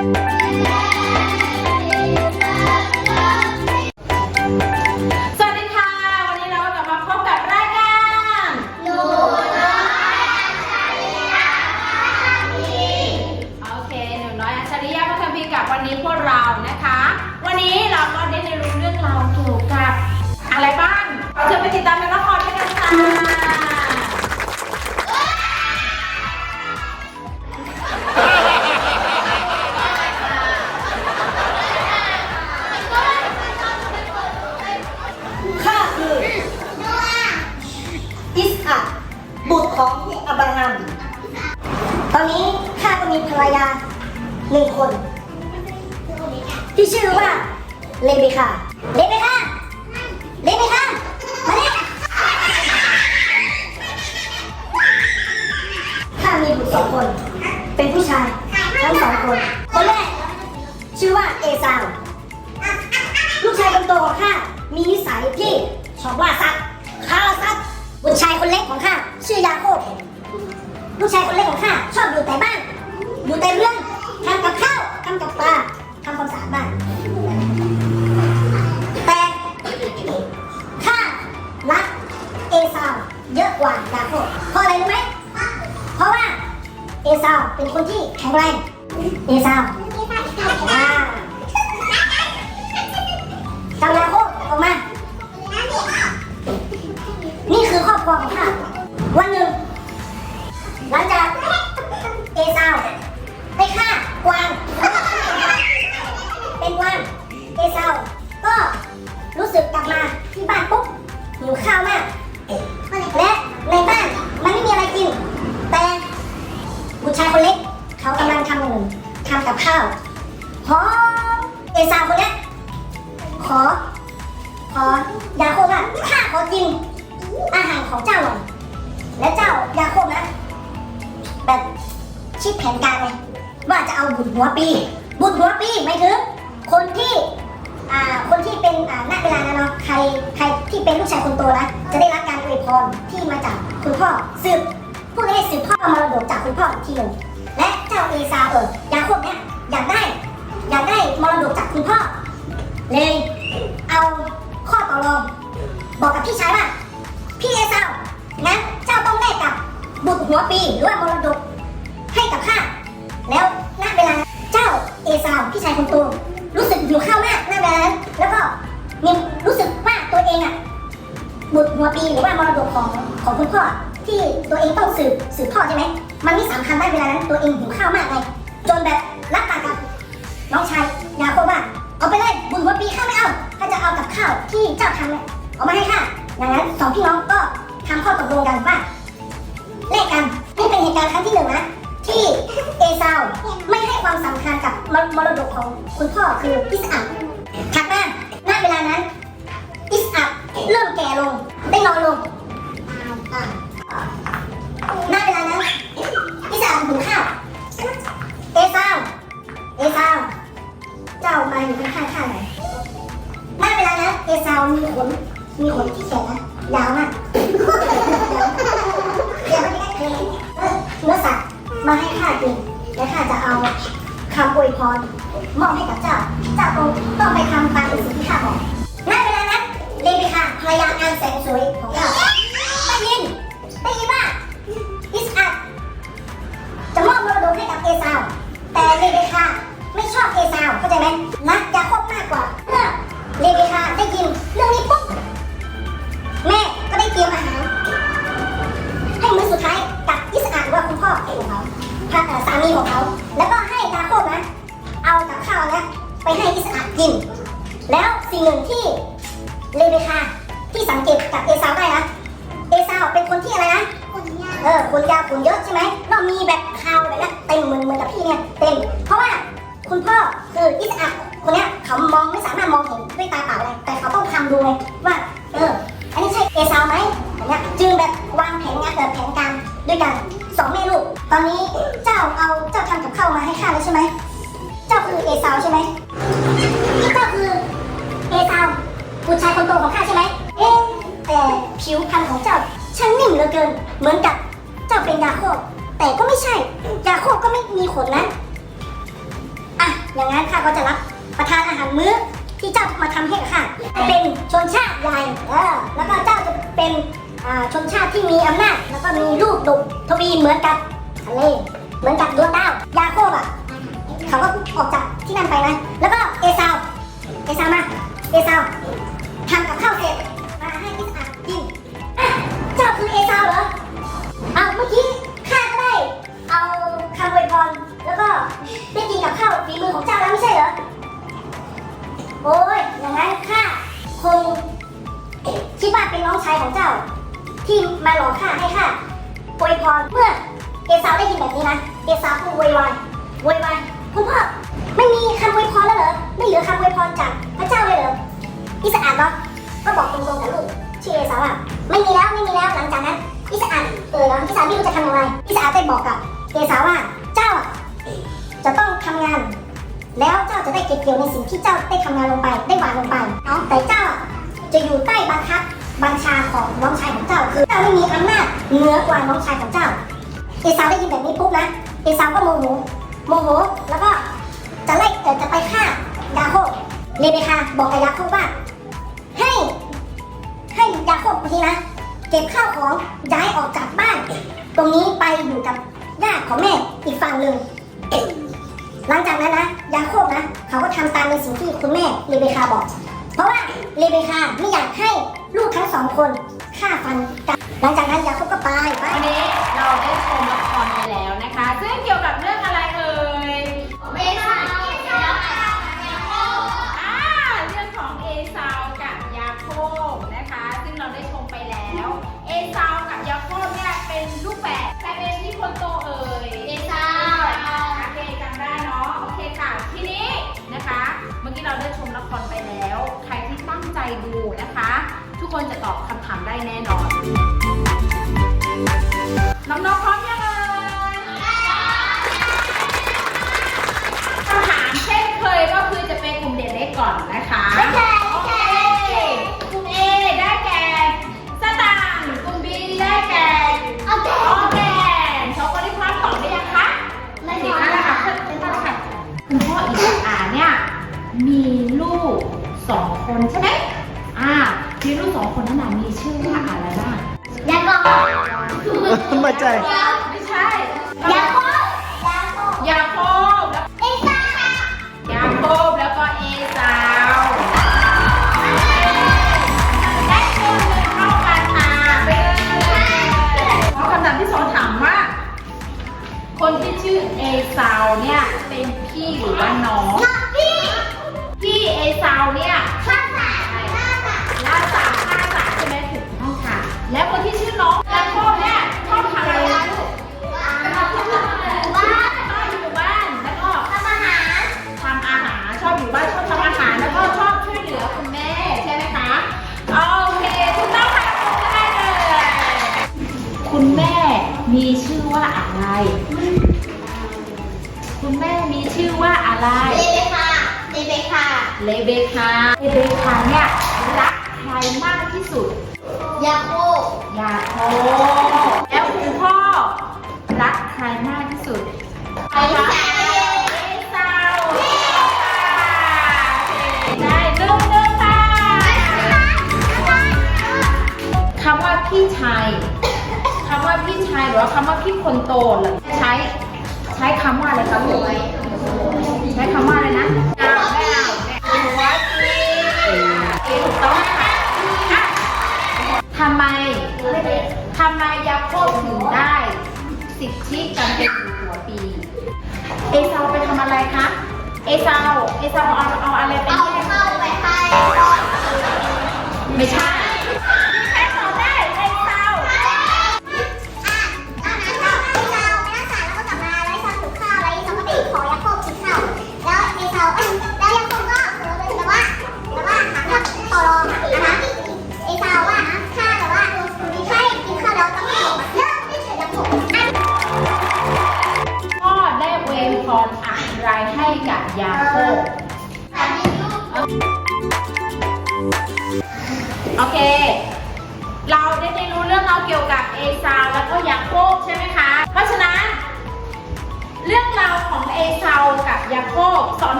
ส ยอะกว่าโคบเพราะอะไรรู้ไหมเพราะว่าเอซาวเป็นคนที่แข็งแรงเอซาวอ่ากำลังโคตรออกมา นี่คือครอบครัวของข้าวันหนึ่งหลังจากเอซาวไปฆ่ากวาง เป็นกวางเอซาวก็รู้สึกกลับมาที่บ้านปุ๊บหิวข้าวมาก กับข้าวหอมเอซาวคนเนี้ยขอ ขอยาโคบว่าข้าขอกิน อาหารของเจ้าหน่อยและเจ้ายาโคบนะแบบคิดแผนการไงว่าจะเอาบุตรหัวปี บุตรหัวปีหมายถึงคนที่อ่าคนที่เป็นอ่าณเวลานั้นเนาะใครใครที่เป็นลูกชายคนโตนะจะได้รับการอวยพรที่มาจากคุณพ่อสืบผู้ได้สืบพ่อมรดกจากคุณพ่ออีกทีหนึ่ง เจ้าเอซาเออยาโคบเนี่ยอยากได้ อยากได้มรดกจากคุณพ่อ เลยเอาข้อต่อรองบอกกับพี่ชายว่า พี่เอซาวงั้นเจ้าต้องแลกกับบุตรหัวปีหรือว่ามรดกให้กับข้าแล้วณเวลาเจ้าเอซาวพี่ชายคนโตรู้สึกหิวข้าวมากณเวลานั้นแล้วก็มีรู้สึกว่าตัวเองอะบุตรหัวปีหรือว่ามรดกของของคุณพ่อที่ตัวเองต้องสืบสืบทอดใช่ไหม มันไม่สำคัญได้เวลานั้นตัวเองหิวข้าวมากไงจนแบบรับปากกับน้องชายยาโคบว่าเอาไปเลยบุญหัวปีข้าไม่เอาข้าจะเอากับข้าวที่เจ้าทำเนี่ยเอามาให้ข้าอย่างนั้นสองพี่น้องก็ทำข้อตกลงกันว่าแลกกันนี่เป็นเหตุการณ์ครั้งที่หนึ่งนะที่เอซาวไม่ให้ความสำคัญกับมรดกของคุณพ่อคืออิสอัคถัดมาณเวลานั้น อิสอัคเริ่มแก่ลงได้นอนลงามาอยู่ข้างๆข้าหน่อยณเวลานั้นเอซาวมีขนมีขนที่แข็งนะยาวมากเดี๋ยวไมันจะได้เคยเนื้อสัตว์มาให้ข้ากินและข้าจะเอาคำอวยพรมอบให้กับเจ้าเจ้าองต้องไปทำตามสิ่งที่ข้าบอกณเวลานั้นเลบิคาภรรยาอันแสนสวยของเราได้ยินได้ยินว่าอิสอัคจะมอบมรดกให้กับเอซาวแต่เลเบคาไม่ ชอบเอซาวเข้าใจไหมรักยาคบมากกว่า คุณพ่อคืออิสอัคนเนี้ยเขามองไม่สามารถมองเห็นด้วยตาเปล่าเลยแต่เขาต้องทำดูไงว่าเอออันนี้ใช่เอซาวไหมอย่างเงี้ยจึงแบบวางแผนงานเออแผนการด้วยกันสองแม่ลูกตอนนี้เจ้าเอาเจ้าทำกับข้าวมาให้ข้าแล้วใช่ไหมเจ้าคือเอซาวใช่ไหมเจ้าคือเอซาวบุตรชายคนโตของข้าใช่ไหมเอ๊แต่ผิวพรรณของเจ้าช่างนิ่มเหลือเกิน เหมือนกับเจ้าเป็นยาโคบแต่ก็ไม่ใช่ยาโคบก็ไม่มีขนนะ อะอย่างนั้นข้าก็จะรับประทานอาหารมื้อที่เจ้ามาทำให้กับข้าเป็นชนชาติใหญ่เออแล้วก็เจ้าจะเป็นชนชาติที่มีอำนาจ แล้วก็มีลูกดุทวีเหมือนกับทะเลเหมือนกับดวงดาวยาโคบอะเขาก็ออกจากที่นั่นไปนะแล้วก็เอซาวเอซาวมาเอซาวทำกับข้าวเสร็จมาให้อิสอักกินเจ้าคือเอซาวเหรอ ชื่อเอซาวอะไม่มีแล้วไม่มีแล้วหลังจากนั้นอิสอัดเออแล้วอิสอัดไม่รู้จะทำยังไงอิสอัดได้บอกกับเอสาวว่าเจ้าอะจะต้องทำงาน แล้วเจ้าจะได้เก็บเกี่ยวในสิ่งที่เจ้าได้ทำงานลงไปได้หวานลงไปเนาะแต่เจ้าจะอยู่ใต้บังคับบัญชาของน้องชายของเจ้า คือเจ้าไม่มีอำนาจเหนือกว่าน้องชายของเจ้าเอสาวได้ยินแบบนี้ปุ๊บนะเอสาวก็โมโหโมโหแล้วก็จะไล่จะไปฆ่ายาโคเรเบคาบอกกับยาโคว่า ให้ยาโคบบางทีนะ เก็บข้าวของย้ายออกจากบ้าน ตรงนี้ไปอยู่กับญาติของแม่อีกฝั่งหนึ่งหลังจากนั้นนะยาโคบนะเขาก็ทำตามในสิ่งที่คุณแม่เรเบคาบอก เพราะว่าเรเบคาไม่อยากให้ลูกทั้งสองคนฆ่าฟันกันหลังจากนั้นยาโคบก็ไปไปวันนี้เราได้ชม อนนะคะไม่ใช่โอไม่เคใช่กลุ่ม A ได้แก่สตางค์กลุ่ม B ได้แก่โอเคออร์แกนช็อกโกแลตพลัสตอบได้ยังคะไม่เด็ตกอบนั่นแหละค่ะเป็นนั่นแหละค่ะคุณพ่ออีกอ่าเนี่ยมีลูกสองคนใช่ไหมอ่ามีลูกสองคนนั่นน่ะมีชื่อว่าอะไรบ้างยาโคบไม่ใช่ไม่ใช่ ยาโค ซาวเนี่ยเป็นพี่หรือว่าน้อง พี่ พี่เอซาวเนี่ย เบคาเลเบคาเนี่ยรักใครมากที่สุด ยาโคยาโคแล้วคุณพ่อรักใครมากที่สุดเอซาเอซาวได้หนึ่งหนึ่งค่ะคำว่าพี่ชายคำว่าพี่ชายหรือว่าคำว่าพี่คนโตเหรอใช้ ใช้คำว่าอะไรคะลูก ทธิการเป็นอยู่หัวปี เอซาวไปทำอะไรคะ เอซาวเอซาวเอาเอาอะไรไปเอาให้เข้าไปให้ ไม่ใช่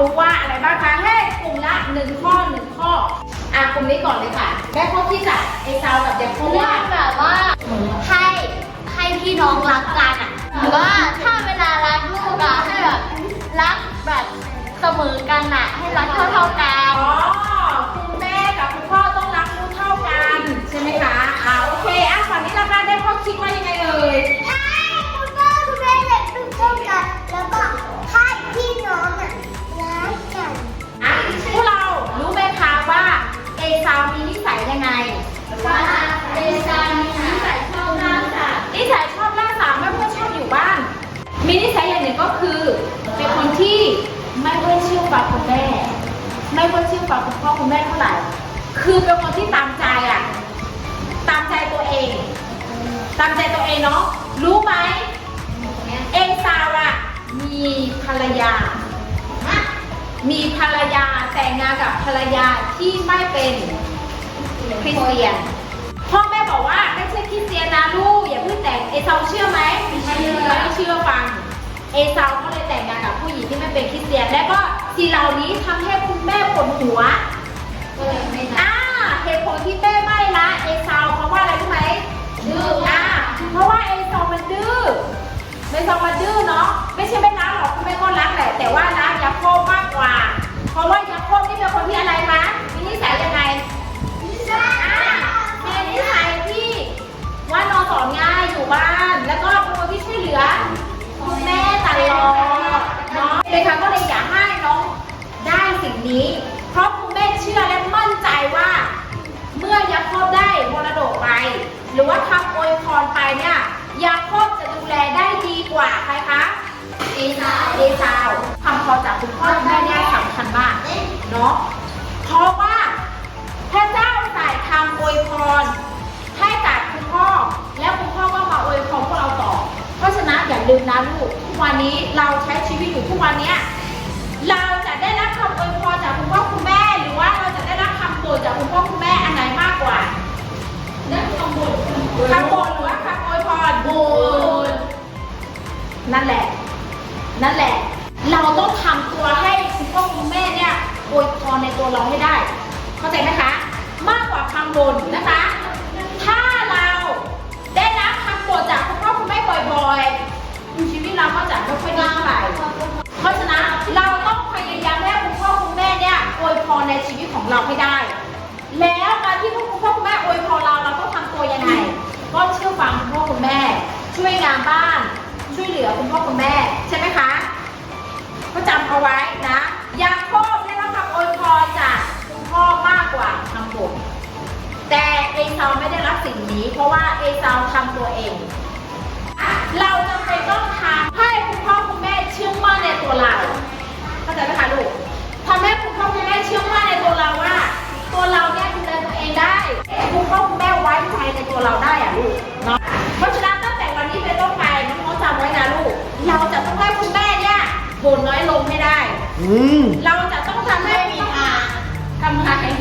ราะฉะนั้นเรื่องราวของเอซาวกับยาโคบสอนให้รู้ว่าอะไรบ้างคะให้กลุ่มละหนึ่งข้อหนึ่งข้อ อะกลุ่มนี้ก่อนเลยค่ะ ได้ข้อที่จัดเอซาวกับยาโคบเรื่อว่างแบบว่าให้ให้พี่น้องรักกันอะหรือว่าถ้าเวลารักลูกอะให้แบบรักแบบเสมอกันอะ ให้รักเท่าเท่าๆกัน อ๋อ อยเชื่อฟังคุณพ่อคุณแม่เท่าไหร่ คือเป็นคนที่ตามใจอะ ตามใจตัวเอง ตามใจตัวเองเนาะ รู้ไหม เอซาวอะมีภรรยา มีภรรยาแต่งงานกับภรรยาที่ไม่เป็นคริสเตียน พ่อแม่บอกว่าไม่ใช่คริสเตียนนะลูกอย่าเพิ่งแต่ง เอซาวเชื่อไหมไม่เชื่อไม่เชื่อฟัง เอซาวก็เลยแต่งงานกับผู้หญิงที่ไม่เป็นคริสเตียน และก็สิ่งเหล่านี้ทำให้คุณแม่ ปวดหัวก็เลยไม่รักอ่าเหตุผลที่แม่ไม่ละเอซาวเพราะว่าอะไรรู้ไหมดื้ออ่าเพราะว่าเอซาวมันดื้อเอซาวมันดื้อเนาะไม่ใช่ไม่รักหรอกคุณแม่ก็รักแหละแต่ว่ารักยาโคบมากกว่า เพราะว่ายาโคบนี่เป็นคนที่อะไรคะมีนิสัยยังไงอ่ามีนิสัยที่ว่านอนสอนง่ายอยู่บ้าน แล้วก็เป็นคนที่ช่วยเหลือคุณแม่ตลอดเนาะเลยค่ะก็เลยอยากให้น้องได้สิ่งนี้ เพราะคุณแม่เชื่อและมั่นใจว่า เมื่อยาโคบได้มรดกไป หรือว่าทำอวยพรไปเนี่ยยาโคบจะดูแลได้ดีกว่าใครคะเอซาวเอซาวคำพอจากคุณพ่อคุณแม่เนี่ยสำคัญมากเนาะเพราะว่าพระเจ้าใส่คำอวยพรให้กับคุณพ่อ แล้วคุณพ่อก็มาอวยพรพวกเราต่อ เพราะฉะนั้นอย่าลืมนะลูกทุกวันนี้เราใช้ชีวิตอยู่ทุกวันเนี้ย คำบนหรือว่าคำอวยพรบ่นนั่นแหละ นั่นแหละ เราต้องทำตัวให้คุณพ่อคุณแม่เนี่ยอวยพรในตัวเราให้ได้ เข้าใจไหมคะ มากกว่าคำบ่นนะคะ ถ้าเราได้รับคำบ่นจากคุณพ่อคุณแม่บ่อยๆชีวิตเราก็จะไม่ค่อยดีเท่าไหร่เพราะฉะนั้นเราต้องพยายามให้คุณพ่อคุณแม่เนี่ยอวยพรในชีวิตของเราให้ได้ ช่วยงานบ้าน ช่วยเหลือคุณพ่อคุณแม่ใช่ไหมคะ ก็จำเอาไว้นะ ยาโคบได้รับคำอวยพรจากคุณพ่อมากกว่าคำบ่นแต่เอซาวไม่ได้รับสิ่งนี้ เพราะว่าเอซาวทำตัวเอง เราจำเป็นต้องทำให้คุณพ่อคุณแม่เชื่อมั่นในตัวเราเข้าใจไหมคะลูกทำให้คุณพ่อคุณแม่เชื่อมั่นในตัวเราว่า ตัวเราเนี่ยดูแลตัวเองได้คุณพ่อคุณแม่ไว้ใจในตัวเราได้อะลูกเนาะเพราะฉะนั้น เราจะต้องให้คุณแม่เนี่ยบ่นน้อยลงให้ได้ อืม เราจะต้องทำให้ไม่มีทางทำไงท